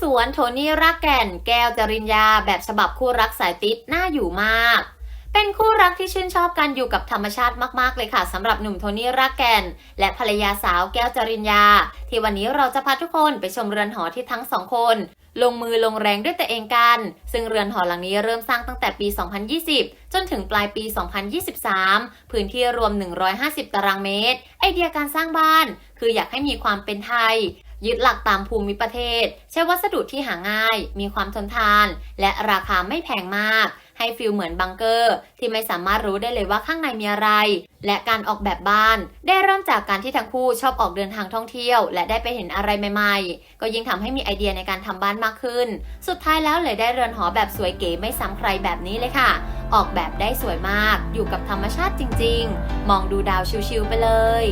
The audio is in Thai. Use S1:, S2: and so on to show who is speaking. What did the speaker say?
S1: สวนโทนี่รักแก่น แก้วจริญญา แบบฉบับคู่รักสายติดน่าอยู่มาก เป็นคู่รักที่ชื่นชอบกันอยู่กับธรรมชาติมากๆเลยค่ะสำหรับหนุ่มโทนี่รักแก่น และภรรยาสาวแก้วจริญญา ที่วันนี้เราจะพาทุกคนไปชมเรือนหอที่ทั้งสองคนลงมือลงแรงด้วยตัวเองกัน ซึ่งเรือนหอหลังนี้เริ่มสร้างตั้งแต่ปี 2020 จนถึงปลายปี 2023 พื้นที่รวม 150 ตารางเมตร ไอเดียการสร้างบ้าน คืออยากให้มีความเป็นไทย ยึดหลักตามภูมิประเทศ ใช้วัสดุที่หาง่าย มีความทนทาน และราคาไม่แพงมาก ให้ฟิลเหมือนบังเกอร์ ที่ไม่สามารถรู้ได้เลยว่าข้างในมีอะไร และการออกแบบบ้าน ได้เริ่มจากการที่ทั้งคู่ชอบออกเดินทางท่องเที่ยว และได้ไปเห็นอะไรใหม่ๆ ก็ยิ่งทำให้มีไอเดียในการทำบ้านมากขึ้น สุดท้ายแล้วเลยได้เรือนหอแบบสวยเก๋ไม่ซ้ำใครแบบนี้เลยค่ะ ออกแบบได้สวยมาก อยู่กับธรรมชาติจริง ๆ มองดูดาวชิวๆไปเลย